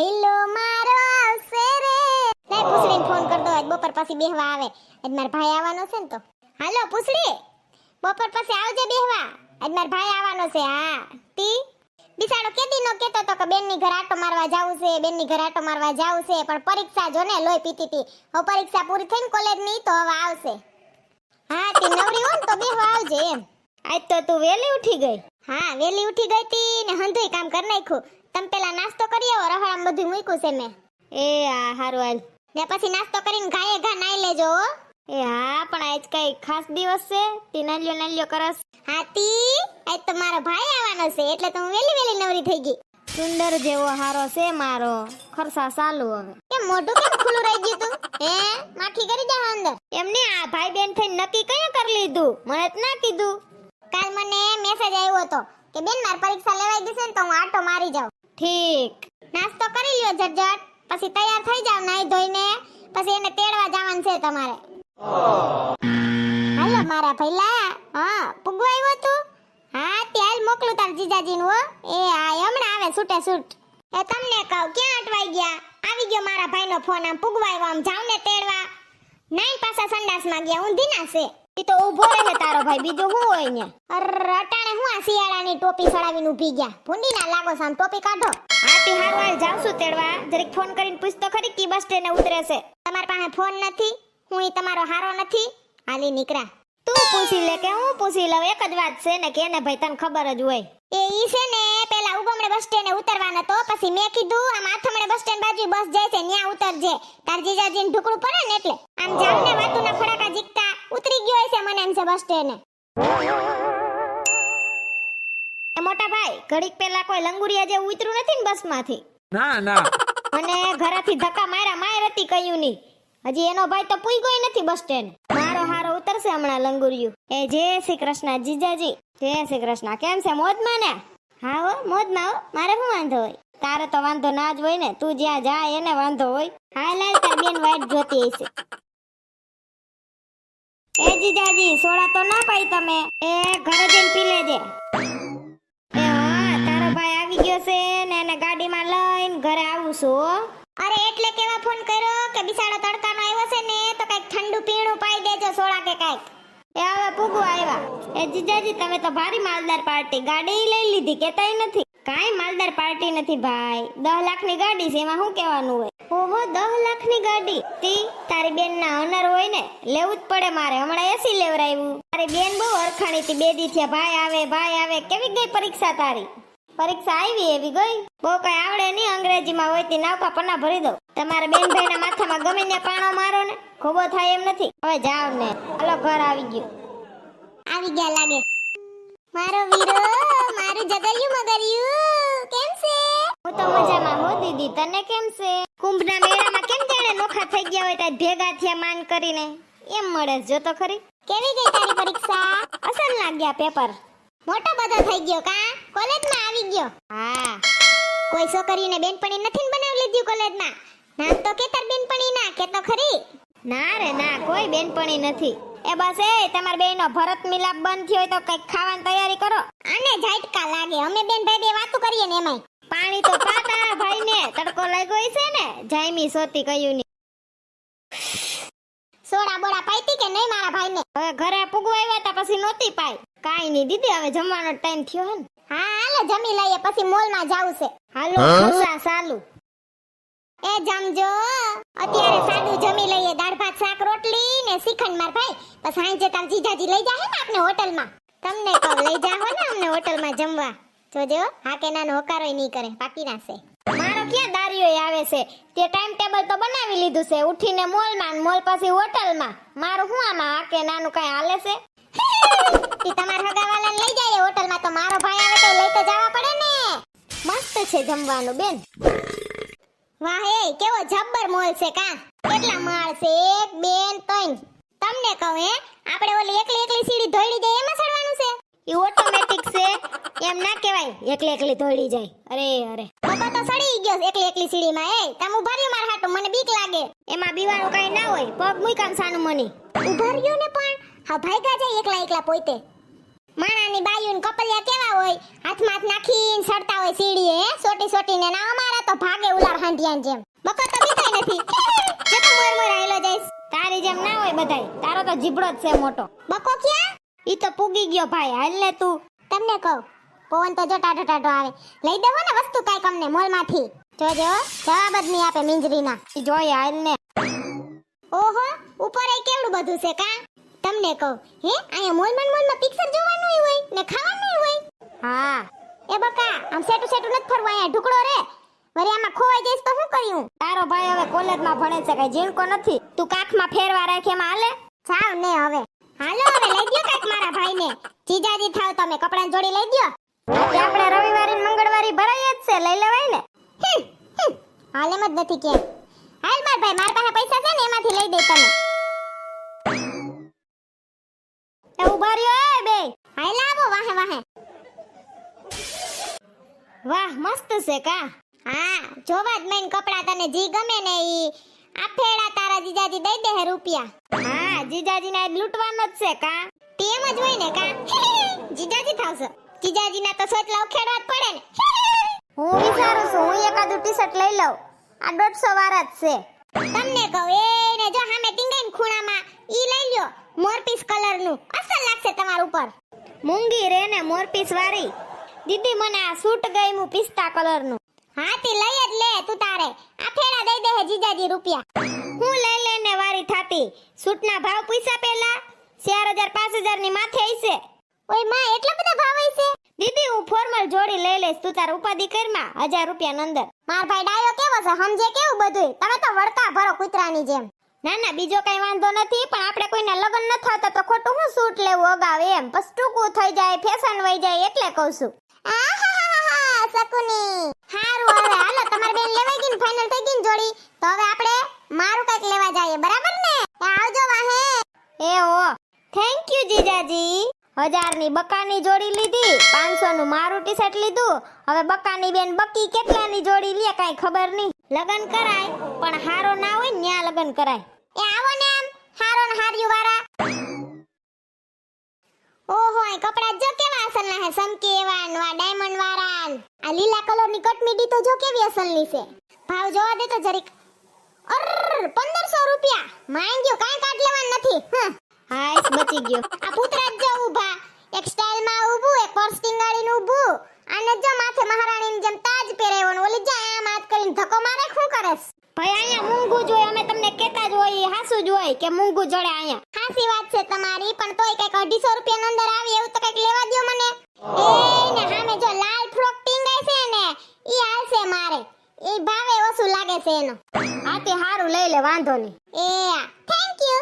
ભૈલો મારો આવશે રે. લે પૂછડીને ફોન કર દો આજ બપોર પછી બેહવા આવે. આજ માર ભાઈ આવવાનો છે ને તો. હાલો પૂછડી. બપોર પછી આવજે બેહવા. આજ માર ભાઈ આવવાનો છે હા. તી? બિસાડો કે દીનો કેતો તો કે બેનની ઘર આટો મારવા જાવું છે બેનની ઘર આટો મારવા જાવું છે પણ પરીક્ષા જો ને લોહી પીતી હતી હવે પરીક્ષા પૂરી થઈને કોલેજની તો હવે આવશે. હા તી નવરી હોય ને તો બેહવા આવજે એમ. આજ તો તું વેલી ઉઠી ગઈ. હા વેલી ઉઠી ગઈ તી ને હંધોય કામ કરી નાખ્યું. તમે પેલા નાસ્તો કરી આવો, રહોડામાં બધું મૂક્યું છે મેં. એ આ હારું હાલ. ને પછી નાસ્તો કરીને ઘાયે ઘા નાઈ લેજો એ હા, પણ આજ કઈ ખાસ દિવસ છે, તે નાલ્યો નાલ્યો કરસ હાતી આજ તો ભાઈ આવવાનો છે, એટલે તો હું વેલી વેલી નવરી થઈ ગઈ. સુંદર જેવો હારો છે મારો, ખરસા ચાલુ હવે. કેમ મોઢું કેમ ખુલ્લું રહી ગયું તું? હે માખી કરી જા અંદર. એમને આ ભાઈ બેન થઈને નક્કી કયા કરી લીધું? મને જ ના કીધું. કાલ મને મેસેજ આવ્યો હતો કે બેન, મારી પરીક્ષા લેવાઈ ગઈ છે ને તો હું આટો મારી જાઉં. ઠીક. નાસ્તો કરી લ્યો ઝટઝટ. પછી તૈયાર થઈ જાવ નાઈ ધોઈને. પછી એને તેડવા જવાનું છે તમારે. હાલો મારા ભઈલા. હા પુગુ આવ્યો તું? હા તેલ મોકલું તાર જીજાજીનું હો. એ આ હમણાં આવે છૂટે છૂટ. એ તમને કહું ક્યાં અટવાઈ ગયા? આવી ગયો મારા ભાઈનો ફોન આમ પુગવા આવ્યો આમ જાવ ને તેડવા. નાઈન પાછા સંડાસમાં ગયા ઊંધી ના છે. ઈ તો ઊભો રહે તારો ભાઈ બીજું શું હોય ને અટાણે હું આ શિયાળાની ટોપી સડાવીને ઊભી ગયા? ભૂંડી ના લાગો સામ ટોપી કાઢો. હારું હાલ જાઉં છું તેડવા. જરીક ફોન કરીને પૂછતો ખરી કી બસ ટ્રેને ઉતરે છે. તમારી પાસે ફોન નથી હું ઈ તમારો હારો નથી. હાલી નીકળા તું પૂછી લે કે હું પૂછી લઉં? એક જ વાત છે ને કે ને ભાઈ તને ખબર જ હોય. એ ઈ છે ને પેલા ઉગમણે બસ સ્ટેન્ડે ઉતરવાનો તો પછી મેં કીધું આમ આથમણે બસ સ્ટેન્ડ બાજુ બસ જાય છે ન્યા ઉતરજે. તાર જીજાજીને ઢુકડું પડે ને એટલે. આમ જામને વાતુના ફડાકા જીકતા ઉતરી ગયો હશે મને એમ છે બસ એ મોટા ભાઈ ઘડીક પહેલા કોઈ લંગુરિયા જે ઉતર્યું નથી ને બસમાંથી? ના ના. મને ઘરેથી ધક્કા માર્યા માર હતી કયું નહીં. હજી એનો ભાઈ તો પૂઈ ગયો નથી બસ સ્ટેન્ડ મારો હારો ઉતરશે હમણાં લંગુરિયું. એ જય શ્રી કૃષ્ણ જીજાજી જય શ્રી કૃષ્ણ. કેમ છે મોજમાં ને? હા હો મોજમાં હો. મારે શું વાંધો હોય? તારે તો વાંધો ના જ હોય ને. તું જ્યાં જાય એને વાંધો હોય. હા લાલ તાર બેન વાઈટ જોતી હશે. એ જીજાજી, સોડા તો ના પાઈ તમે. એ ઘરે જઈને પી લેજે. એ હા, તારો ભાઈ આવી ગયો છે ને એને ગાડીમાં લઈને ઘરે આવું છું અરે, એટલે કેવા ફોન કર્યો કે બિસાડો તડકાનો આવ્યો છે ને, તો કંઈક ઠંડુ પીણું પાઈ દેજો, સોડા કે કંઈક. એ હવે પૂગવા આવ્યા. એ જીજાજી, તમે તો ભારી માલદાર પાર્ટી, ગાડી લઈ લીધી, કેતાય નથી. કાંઈ માલદાર પાર્ટી નથી ભાઈ. દસ લાખની ગાડી છે, એમાં શું કહેવાનું હોય? ઓહો દસ લાખની ગાડી. તી, તારી બેન ના ઓનર હોય ને, લેવું જ પડે મારે. હમણાં એસી લેવરાવ્યું તારી બેન બહુ અરખાણી હતી બે દી ભાઈ આવે ભાઈ આવે. કેવી ગઈ પરીક્ષા તારી? પરીક્ષા આવી એવી ગઈ? બહુ કઈ આવડે નહીં અંગ્રેજીમાં હોય તે. નાવકા પન્ના ભરી દો તમારા બેન ભાઈના માથામાં ગમે ને પાણો મારો ને, ખોબો થાય એમ નથી. હવે જાવ ને. હાલો, ઘર આવી ગયું. આવી ગયા લાગે. મારો વીરો! મારું જગરિયું મગરિયું કેમ છે? હું તો મજામાં હો દીદી તને કેમ છે? કુંભના મેળામાં કેમ તેણે નોખા થઈ ગયા હોય ત્યાં ભેગા થયા માન કરીને? એમ મળે જો તો ખરી. કેવી ગઈ તારી પરીક્ષા? અસર લાગ્યા પેપર. મોટો બધો થઈ ગયો કા? કોલેજમાં આવી ગયો? હા. કોઈ છોકરીને બેનપણી નથી બનાવી લીધી કોલેજમાં? ના તો કેતર બેનપણી ના કે તો ખરી? ના રે ના કોઈ બેનપણી નથી. એ બસ એ તમાર બેયનો ભરત મિલાપ બંધ થયો હોય તો કંઈક ખાવાની તૈયારી કરો. આને ઝાટકા લાગે અમે બેન ભાઈ બે વાતો કરીએ ને એમાંય. પાણી તો પાતા ભાઈને તડકો લાગ્યો છે ને જાયમી સોતી કયું ની સોડા બોડા પાઈતી કે નહીં મારા ભાઈને? હવે ઘરે પૂગવા આવ્યા તા પછી નોતી પાઈ. કાઈ નહીં દીદી હવે જમવાનો ટાઈમ થયો હે ને. હા હાલો જમી લઈએ પછી મોલમાં જાવું છે. હાલો ખોસા ચાલુ. એ જમજો. અત્યારે સાદું જમી લઈએ દાળ ભાત શાક રોટલી ને શ્રીખંડ માર ભાઈ. પછી સાંજે તાર જીજાજી લઈ જાહે ને આપને હોટલમાં. તમને કહું, લઈ જાહો ને અમને હોટલમાં જમવા. જોજો હા કે નાનો હોકારોય નહીં કરે, પાકી નાખશે મારો ક્યાં દારીઓ આવે છે તે ટાઈમ ટેબલ તો બનાવી લીધું છે ઉઠીને મોલમાં મોલ પછી હોટલમાં. મારું શું આમાં આ કે નાનું કઈ હાલે છે તે તમાર હગાવાલાને લઈ જાય હોટલમાં તો મારો ભાઈ આવે તો લઈ તો જવા પડે ને. મસ્ત છે જમવાનું, બેન. વાહ, એ કેવો જબ્બર મોલ છે કા? કેટલા માળ છે એક બેન ત્રણ તમને કહું, હે? આપણે ઓલી એકલી એકલી સીડી ધોઈડી જાય, એમાં ચડવાનું છે? એ ઓટોમેટિક છે. એમ ના કહેવાય, એકલી એકલી દોડી જાય. અરે અરે. પપ્પા તો સડી ગયો એકલી એકલી સીડીમાં, એ. તમ ઊભા રહ્યો મારા મને બીક લાગે. એમાં બીવાનું કઈ ના હોય, પગ મૂકામ સાનું મને. ઊભા ને પણ? હા ભાઈગા જાય એકલા એકલા પોઈતે માણાની બાયુન કપલિયા કેવા હોય? હાથમાં હાથ નાખીને સડતા હોય સીડીએ, હે? સોટી સોટીને ના અમારા તો ભાગે ઉલાર હાંડિયાન જેમ. બકો તો બીતાય નથી. જે મોર મોર આયલો જઈશ તારી જેમ ના હોય બધાય. તારો તો જીબડો જ છે મોટો. બકો ક્યાં? ઈ તો પૂગી ગયો ભાઈ હાલ ને તું. તમને કહું પવન તો જો ટાટો ટાટો આવે. લઈ દેવો ને વસ્તુ કાંઈક અમને મોલમાંથી. જોજો જવાબ જ નહીં આપે મિંજરીના. ઈ જોઈ હાલ ને. ઓહો ઉપર એ કેવડું બધું છે કા? તમને કહું હે અહીંયા મોલમાં મોલમાં પિક્ચર જોવાનું હોય ને ખાવાનું હોય. હા. એ બકા આમ સેટુ સેટુ નથી ફરવા અહીંયા ઢુકડો રે. વળી આમાં ખોવાઈ જઈશ તો શું કર્યું તારો ભાઈ હવે કોલેજમાં ભણે છે, કઈ જીણકો નથી. તું કાખમાં ફેરવા રાખે એમાં, હાલે? જાવ ને હવે. હાલો હવે, લઈ ગયો કાંઈક મારા ભાઈને. જીજાજી થાવ તમે, કપડાની જોડી લઈ ગયો આપણે રવિવારે ને મંગળવારે જ છે, લઈ લેવાય ને. હાલ એમ જ નથી કે. હાલ માર ભાઈ, મારા પાસે પૈસા છે ને, એમાંથી લઈ દે તમે એ ઊભા રહ્યો, એ બે. હાલ આવો, વાહે વાહે. વાહ, મસ્ત છે કા. જોવા જ મેન કપડા તને જી ગમે ને ઈ. આ ફેડા તારા જીજાજી દઈ દે હે રૂપિયા. હા જીજાજી ને લૂંટવાનો જ છે કા. તેમ જ હોય ને કા. જીજાજી થાવશે. જીજાજીના તો સોટલા ઉખેડવા પડે ને. હું વિચારું છું, હું એકાદું ટી લઈ લઉં. આ દોઢસો વાળા જ છે. તમને કહું એને જો સામે ટીંગાઈને ખૂણામાં ઈ લઈ લ્યો મોરપીસ કલરનું અસલ લાગશે તમારા ઉપર. મૂંગી રે ને મોરપીસ વાળી. દીદી મને આ સૂટ ગયું પિસ્તા કલરનું હા તે લઈ જ લે તું તારે. આ ફેરા દઈ દે જીજાજી રૂપિયા. હું લઈ લઈને વારી થાતી. સૂટના ભાવ પૂછ્યા પહેલા? ચાર હજાર, પાંચ હજારની માથે હશે. ઓયમાં, એટલા બધા ભાવ છે દીદી, હું ફોર્મલ જોડી લઈ લઈશ. તું તાર ઉપાધિ કરમાં હજાર રૂપિયા અંદર. માર ભાઈ ડાયો કેવો છે? સમજે કેવું બધું તમે તો વળતા ભરો કૂતરાની જેમ. ના ના, બીજો કઈ વાંધો નથી, પણ આપણે કોઈને લગ્ન ન થતા તો ખોટું હું સૂટ લેવું અગાવે એમ. બસ ટૂંકું થઈ જાય ફેશન વહી જાય, એટલે કહું છું. શકુની. હારું, હવે હાલો, તમારી બેન લેવાઈ ગઈ ને ફાઇનલ થઈ ગઈ ને જોડી. તો હવે આપણે મારું કંઈક લેવા જઈએ, બરાબર ને? આવજો વાહે. એ ઓ થેન્ક યુ જીજાજી. હજારની બકાની જોડી લીધી પાંચસો નું મારું ટી શર્ટ લીધું. હવે બકાની બેન બકી કેટલાની જોડી લે, કાઈ ખબર નહીં. લગન કરાય, પણ હારો ના હોય ને ન્યા લગન કરાય. એ આવો ને આમ, હારો ને હાર્યું વાળા ઓહો, એ કપડા જો કેવા અસલના હે? સમકી એવા ને ડાયમંડ વાળા આ લીલા કલરની કટમીડી તો જો કેવી અસલની છે? ભાવ જોવા દે તો જરીક. અર 1500 રૂપિયા. માંગ્યો, કાંઈ કાટ લેવાનું નથી. હમ. હાઈસ બચી ગયો. આ પૂતરા જ ઊભા. એક સ્ટાઇલમાં ઊભું, એક પર્સ ટીંગાડીને ઊભું. અને જો માથે મહારાણીની જેમ તાજ પહેરાવ્યો ને ઓલી, જા, આમ હાથ કરીને ધક્કો મારે, શું કરેસ ભાઈ અહીંયા મૂંગું જ અમે તમને કહેતા જ હોય હાસુ જ હોય કે મૂંગું જડે અહીંયા. હાસી વાત છે તમારી પણ તોય કંઈક અઢીસો રૂપિયા અંદર આવી એવું તો કંઈક લેવા દો મને. એ ને હામે જો લાલ ફ્રોક ટીંગાય છે ને ઈ હાલશે મારે. એ ભાવે ઓછું લાગે છે એનો. હા તે હારું લઈ લે વાંધો નહીં. એ થેન્ક યુ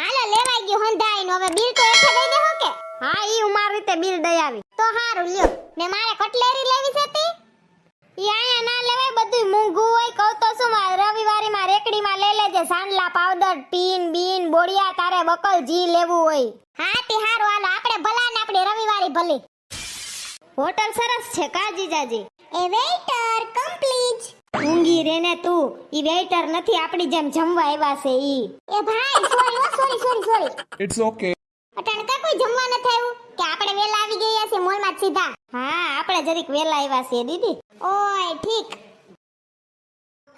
હાલો લેવાઈ ગયું હંધાઈ હવે બિલ તો એઠે દઈ દેહો કે. હા ઈ હું મારી રીતે બિલ દઈ આવી. તો હારું લ્યો. ને મારે કટલેરી લેવી છે તી? અહીંયા ના લેવાય બધું મૂંગું હોય કહું તો શું મારે રવિવારીમાં રેકડીમાં લઈ લેજે. સાંડલા પાવડર પીન બીન બોડિયા તારે બકલ જી લેવું હોય. હા તે હારું હાલો આપણે ભલા ને આપણે રવિવારે ભલે. હોટલ સરસ છે કા જીજાજી એ વેઇટર કમ પ્લીઝ ઊંઘી રે ને તું. ઈ વેઇટર નથી આપણી જેમ જમવા આવ્યા છે ઈ. એ ભાઈ sorry sorry sorry sorry It's okay. અટાણકા કોઈ જમવા નથી આવ્યું? કે આપણે વેલા મોલમાં જ સીધા. હા આપણે જરીક વેલા આવ્યા છીએ દીદી. ઓય ઠીક.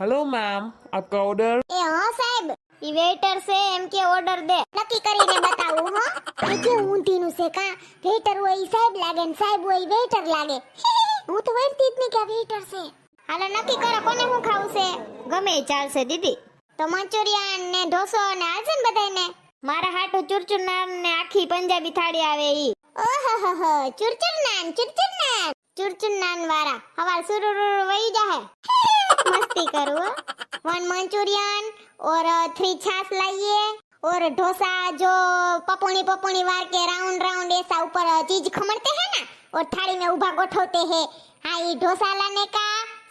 હેલો મેમ આપકા ઓર્ડર એ હા સાહેબ ઈ વેઇટર છે એમ કે ઓર્ડર દે. નક્કી કરીને બતાવું હો. એ કે ઊંધીનું છે કા વેઇટર હોય ઈ સાહેબ લાગે ને સાહેબ હોય વેઇટર લાગે. હું તો વેઇટતી જ કે વેઇટર છે. હાલો નક્કી કરો કોને હું ખાવું છે? ગમે ચાલશે દીદી. તો મંચુરિયન ને ઢોસો ને હાલશે ને બધાને મારા હાટુ ચૂરચુર ને આખી પંજાબી થાળી આવે ઈ. ઓહોહોહો ચુરચુર નાન ચુરચુર નાન ચુરચુર નાન વાળા હવાર સુરુરુ વહી જાહે मस्ती करो वन मंचूरियन और थ्री छाछ लाइए और डोसा जो पपोनी पपोनी वार के राउंड राउंड ऐसा ऊपर चीज खमड़ते हैं ना और थाली में उभा गोठोते हैं हाँ ये डोसा लाने का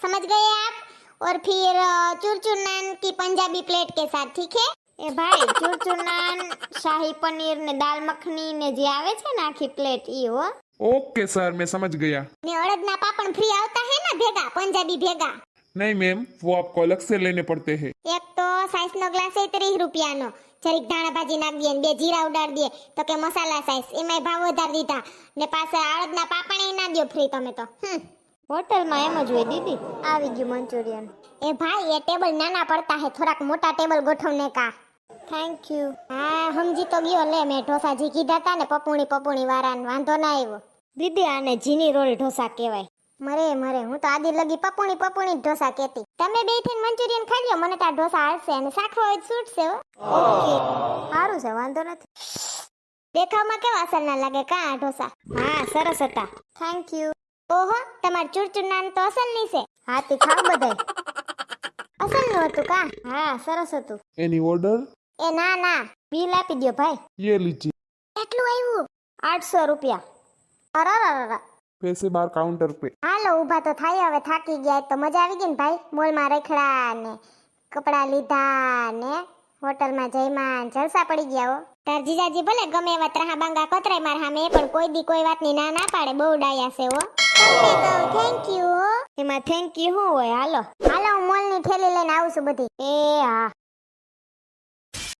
समझ गए आप और फिर चूरचूर नान की पंजाबी प्लेट के साथ ठीक है એ ભાઈ ચુરચુર નાન શાહી પનીર ને દાલ મખની ને જે આવે છે ને આખી પ્લેટ ઈ હો ओके सर मैं समझ गया ने अड़द ना पापड़ फ्री आता है ना भेगा पंजाबी भेगा नहीं मैम वो आपको अलग से लेने पड़ते हैं એક તો સાઈઝ નો ગ્લાસ એ ત્રીસ રૂપિયાનો જરીક ધાણા ભાજી નાખ દે ને બે જીરા ઉડાડ દે તો કે મસાલા સાઈસ એમાંય ભાવ વધારી દીધા ને પાછા અડદના પાપણ ના દ્યો ફ્રી તમે તો હમ હોટલમાં એમ જ હોય દીદી આવી ગયું મંચુરિયન એ ભાઈ એ ટેબલ નાના પડતા હે થોડાક મોટા ટેબલ ગોઠવને કા થેન્ક યુ હા સમજી તો ગયો લે મેં ઢોસા જી કીધા હતા ને પપુણી પપુણી વાળાને વાંધો ના આવ્યો. દીદી આને જીની રોલ ઢોસા કહેવાય. મરે મરે હું તો આદિ લગી પપુણી પપુણી ઢોસા કહેતી. તમે બેથી મંચુરિયન ખાઈ લ્યો મને તાર ઢોસા આવશે અને સાખરો જ છૂટશે ઓકે. સારું છે વાંધો નથી. દેખાવમાં કેવા અસર ના લાગે કા ઢોસા? હા સરસ હતા. થેન્ક યુ ઓહો તમાર ચૂરચૂર નાન તો અસલની છે. હા તે ખાવ બધે અસલનું હતું કા? હા સરસ હતું. એની ઓર્ડર એ ના ના બિલ આપી દ્યો ભાઈ ये लीजिए એટલું આવ્યું આઠસો રૂપિયા અરરરર पैसे बाहर काउंटर पे હાલો ઊભા તો થાય હવે થાકી ગયા તો મજા આવી ગઈ ને ભાઈ મોલમાં રખડા ને કપડાં લીધા ને હોટલમાં જઈમાં ને જલસા પડી ગયા હો તાર જીજાજી ભલે ગમે એવા ત્રાહા બાંગા કતરાય માર સામે પણ કોઈ દી કોઈ વાતની ના ના પાડે બહુ ડાયા છે હો તમને કહું થેન્ક યુ હો એમાં થેન્ક યુ શું હોય હાલો હાલો હું મોલની ઠેલી લઈને આવું છું બધી એ હા